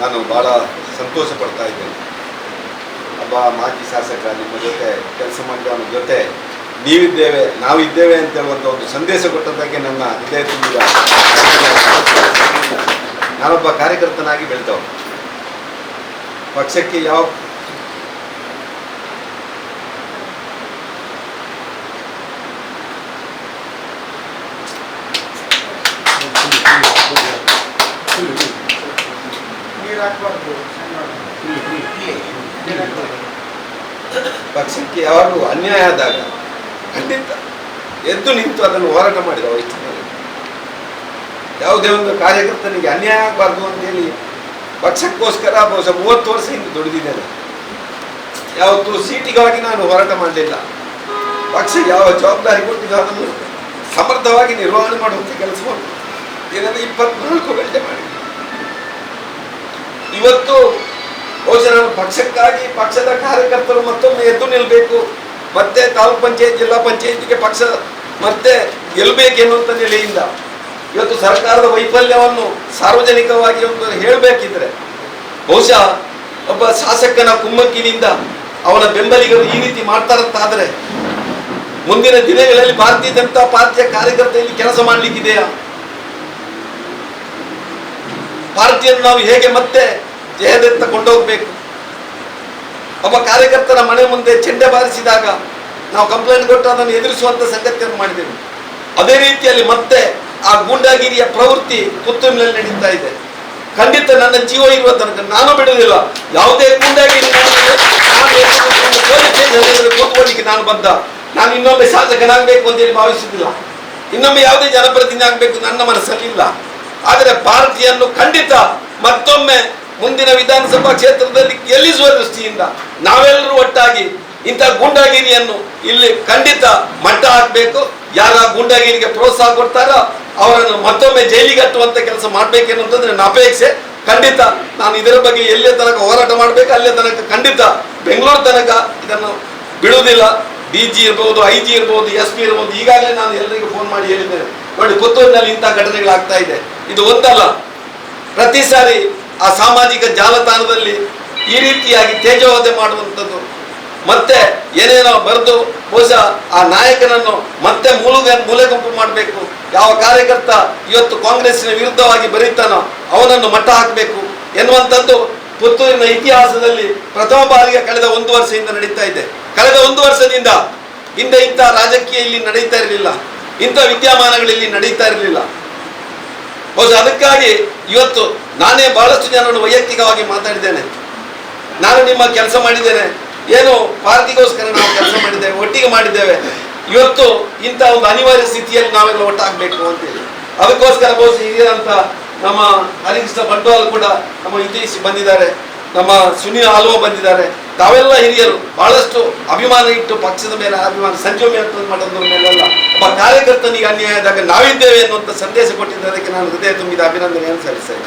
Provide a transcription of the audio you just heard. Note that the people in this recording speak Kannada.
ನಾನು ಭಾಳ ಸಂತೋಷ ಪಡ್ತಾ ಇದ್ದೇನೆ. ಒಬ್ಬ ಮಾಜಿ ಶಾಸಕ, ನಿಮ್ಮ ಜೊತೆ ಕೆಲಸ ಮಾಡಿದವನ ಜೊತೆ ನೀವಿದ್ದೇವೆ, ನಾವಿದ್ದೇವೆ ಅಂತ ಹೇಳುವಂಥ ಒಂದು ಸಂದೇಶ ಕೊಟ್ಟದ್ದಕ್ಕೆ ನನ್ನ ಹೃದಯ ತುಂಬಿದ ನಾನೊಬ್ಬ ಕಾರ್ಯಕರ್ತನಾಗಿ ಬೆಳೆದವ ಪಕ್ಷಕ್ಕೆ ಯಾವ ಹಾಕ್ಬಾರ್ದು. ಪಕ್ಷಕ್ಕೆ ಯಾವಾಗಲೂ ಅನ್ಯಾಯ ಆದಾಗ ಖಂಡಿತ ಎದ್ದು ನಿಂತು ಅದನ್ನು ಹೋರಾಟ ಮಾಡಿದ ದಿನ. ಯಾವುದೇ ಒಂದು ಕಾರ್ಯಕರ್ತನಿಗೆ ಅನ್ಯಾಯ ಆಗಬಾರ್ದು ಅಂತೇಳಿ ಪಕ್ಷಕ್ಕೋಸ್ಕರ ಬಹುಶಃ ಮೂವತ್ತು ವರ್ಷ ಹಿಂದೆ ದುಡಿದಿದ್ದೇನೆ ಯಾವತ್ತು ಸೀಟಿಗಾಗಿ ನಾನು ಹೋರಾಟ ಮಾಡಲಿಲ್ಲ. ಪಕ್ಷ ಯಾವ ಜವಾಬ್ದಾರಿ ಕೊಟ್ಟಿದ್ದು ಅದನ್ನು ಸಮರ್ಥವಾಗಿ ನಿರ್ವಹಣೆ ಮಾಡುವಂಥ ಕೆಲಸವನ್ನು ದಿನದ ಇಪ್ಪತ್ನಾಲ್ಕು ಗಂಟೆ ಮಾಡಿ ಇವತ್ತು ಬಹುಶಃ ಪಕ್ಷಕ್ಕಾಗಿ, ಪಕ್ಷದ ಕಾರ್ಯಕರ್ತರು ಮತ್ತೊಮ್ಮೆ ಎದ್ದು ನಿಲ್ಲಬೇಕು ಮತ್ತೆ ತಾಲೂಕ್ ಪಂಚಾಯತ್, ಜಿಲ್ಲಾ ಪಂಚಾಯತಿಗೆ ಪಕ್ಷ ಮತ್ತೆ ಗೆಲ್ಲಬೇಕೆನ್ನುವಂಥ ನೆಲೆಯಿಂದ ಇವತ್ತು ಸರ್ಕಾರದ ವೈಫಲ್ಯವನ್ನು ಸಾರ್ವಜನಿಕವಾಗಿ ಒಂದು ಹೇಳಬೇಕಿದ್ರೆ, ಬಹುಶಃ ಒಬ್ಬ ಶಾಸಕನ ಕುಮ್ಮಕ್ಕಿನಿಂದ ಅವನ ಬೆಂಬಲಿಗರು ಈ ರೀತಿ ಮಾಡ್ತಾರಂತಾದರೆ, ಮುಂದಿನ ದಿನಗಳಲ್ಲಿ ಭಾರತೀಯ ಜನತಾ ಪಾರ್ಟಿಯ ಕಾರ್ಯಕರ್ತ ಇಲ್ಲಿ ಕೆಲಸ ಮಾಡಲಿಕ್ಕಿದೆಯಾ? ಪಾರ್ಟಿಯನ್ನು ನಾವು ಹೇಗೆ ಮತ್ತೆ ಜಯದತ್ತ ಕೊಂಡೋಗ್ಬೇಕು? ಒಬ್ಬ ಕಾರ್ಯಕರ್ತರ ಮನೆ ಮುಂದೆ ಚೆಂಡೆ ಬಾರಿಸಿದಾಗ ನಾವು ಕಂಪ್ಲೇಂಟ್ ಕೊಟ್ಟು ಅದನ್ನು ಎದುರಿಸುವಂತ ಸಂಗತಿಯನ್ನು ಮಾಡಿದೆವು. ಅದೇ ರೀತಿಯಲ್ಲಿ ಮತ್ತೆ ಆ ಗೂಂಡಾಗಿರಿಯ ಪ್ರವೃತ್ತಿ ಪುತ್ತೂರಿನಲ್ಲಿ ನಡೀತಾ ಇದೆ. ಖಂಡಿತ ನನ್ನ ಜೀವ ಇರುವ ತನಕ ನಾನು ಬಿಡುವುದಿಲ್ಲ. ಯಾವುದೇ ಗೂಂಡಾಗಿರಿ ಕೂತ್ಕೊಳ್ಳಿಕ್ಕೆ ನಾನು ಬಂದ. ನಾನು ಇನ್ನೊಮ್ಮೆ ಶಾಸಕನಾಗಬೇಕು ಅಂತೇಳಿ ಭಾವಿಸುವುದಿಲ್ಲ. ಇನ್ನೊಮ್ಮೆ ಯಾವುದೇ ಜನಪ್ರತಿನಿಧಿ ಆಗಬೇಕು ನನ್ನ ಮನಸ್ಸಲ್ಲಿ ಇಲ್ಲ ಆದರೆ ಪಾರ್ಟಿಯನ್ನು ಖಂಡಿತ ಮತ್ತೊಮ್ಮೆ ಮುಂದಿನ ವಿಧಾನಸಭಾ ಕ್ಷೇತ್ರದಲ್ಲಿ ಗೆಲ್ಲಿಸುವ ದೃಷ್ಟಿಯಿಂದ ನಾವೆಲ್ಲರೂ ಒಟ್ಟಾಗಿ ಇಂಥ ಗೂಂಡಾಗಿರಿಯನ್ನು ಇಲ್ಲಿ ಖಂಡಿತ ಮಟ್ಟ ಹಾಕಬೇಕು. ಯಾರ ಗೂಂಡಾಗಿರಿಗೆ ಪ್ರೋತ್ಸಾಹ ಕೊಡ್ತಾರೋ ಅವರನ್ನು ಮತ್ತೊಮ್ಮೆ ಜೈಲಿಗೆ ಹತ್ತುವಂಥ ಕೆಲಸ ಮಾಡಬೇಕೇನಂತಂದ್ರೆ ನನ್ನ ಅಪೇಕ್ಷೆ. ಖಂಡಿತ ನಾನು ಇದರ ಬಗ್ಗೆ ಎಲ್ಲೇ ತನಕ ಹೋರಾಟ ಮಾಡಬೇಕು ಅಲ್ಲೇ ತನಕ ಖಂಡಿತ ಬೆಂಗಳೂರು ತನಕ ಇದನ್ನು ಬಿಡುವುದಿಲ್ಲ. ಡಿ ಜಿ ಇರ್ಬೋದು ಐ ಜಿ ಇರ್ಬೋದು ಎಸ್ ಪಿ ಇರ್ಬೋದು, ಈಗಾಗಲೇ ನಾನು ಎಲ್ಲರಿಗೂ ಫೋನ್ ಮಾಡಿ ಹೇಳಿದ್ದೇನೆ ನೋಡಿ, ಪುತ್ತೂರಿನಲ್ಲಿ ಇಂಥ ಘಟನೆಗಳಾಗ್ತಾ ಇದೆ. ಇದು ಒಂದಲ್ಲ. ಪ್ರತಿ ಸಾರಿ ಆ ಸಾಮಾಜಿಕ ಜಾಲತಾಣದಲ್ಲಿ ಈ ರೀತಿಯಾಗಿ ತೇಜೋವಧೆ ಮಾಡುವಂಥದ್ದು. ಮತ್ತೆ ಏನೇನೋ ಬರೆದು ಬಹುಶಃ ಆ ನಾಯಕನನ್ನು ಮತ್ತೆ ಮೂಲೆಗ, ಮೂಲೆಗುಂಪು ಮಾಡಬೇಕು. ಯಾವ ಕಾರ್ಯಕರ್ತ ಇವತ್ತು ಕಾಂಗ್ರೆಸ್ಸಿನ ವಿರುದ್ಧವಾಗಿ ಬರೀತಾನೋ ಅವನನ್ನು ಮಟ್ಟ ಹಾಕಬೇಕು ಎನ್ನುವಂಥದ್ದು ಪುತ್ತೂರಿನ ಇತಿಹಾಸದಲ್ಲಿ ಪ್ರಥಮ ಬಾರಿಗೆ ಕಳೆದ ಒಂದು ವರ್ಷದಿಂದ ನಡೀತಾ ಇದೆ. ಕಳೆದ ಒಂದು ವರ್ಷದಿಂದ ಹಿಂದೆ ಇಂಥ ರಾಜಕೀಯ ಇಲ್ಲಿ ನಡೀತಾ ಇರಲಿಲ್ಲ. ಇಂಥ ವಿದ್ಯಮಾನಗಳಲ್ಲಿ ನಡೀತಾ ಇರಲಿಲ್ಲ. ಬಹುಶಃ ಅದಕ್ಕಾಗಿ ಇವತ್ತು ನಾನೇ ಬಹಳಷ್ಟು ಜನರನ್ನು ವೈಯಕ್ತಿಕವಾಗಿ ಮಾತಾಡಿದ್ದೇನೆ. ನಾನು ನಿಮ್ಮ ಕೆಲಸ ಮಾಡಿದ್ದೇನೆ. ಏನು ಪಾರ್ಟಿಗೋಸ್ಕರ ನಾವು ಕೆಲಸ ಮಾಡಿದ್ದೇವೆ, ಒಟ್ಟಿಗೆ ಮಾಡಿದ್ದೇವೆ. ಇವತ್ತು ಇಂಥ ಒಂದು ಅನಿವಾರ್ಯ ಸ್ಥಿತಿಯಲ್ಲಿ ನಾವೆಲ್ಲ ಒಟ್ಟಾಗಬೇಕು ಅಂತೇಳಿ ಅದಕ್ಕೋಸ್ಕರ ಬಹುಶಃ ಹಿರಿಯರಂತ ನಮ್ಮ ಹರಿಕೃಷ್ಣ ಬಂಟ್ವಾಲ್ ಕೂಡ ನಮ್ಮ ಇತಿಹಾಸಿ ಬಂದಿದ್ದಾರೆ. ನಮ್ಮ ಸುನಿಲ್ ಆಲ್ವಾ ಬಂದಿದ್ದಾರೆ. ತಾವೆಲ್ಲ ಹಿರಿಯರು, ಬಹಳಷ್ಟು ಅಭಿಮಾನ ಇಟ್ಟು ಪಕ್ಷದ ಮೇಲೆ ಅಭಿಮಾನ, ಸಂಜೆ ಅಂತ ಮಾಡೋದ್ರ ಮೇಲೆಲ್ಲ. ಒಬ್ಬ ಕಾರ್ಯಕರ್ತನಿಗೆ ಅನ್ಯಾಯ ಆದಾಗ ನಾವಿದ್ದೇವೆ ಅನ್ನುವಂಥ ಸಂದೇಶ ಕೊಟ್ಟಿದ್ದ ಅದಕ್ಕೆ ನಾನು ಹೃದಯ ತುಂಬಿದ ಅಭಿನಂದನೆಯನ್ನು ಸಲ್ಲಿಸ್ತೇನೆ.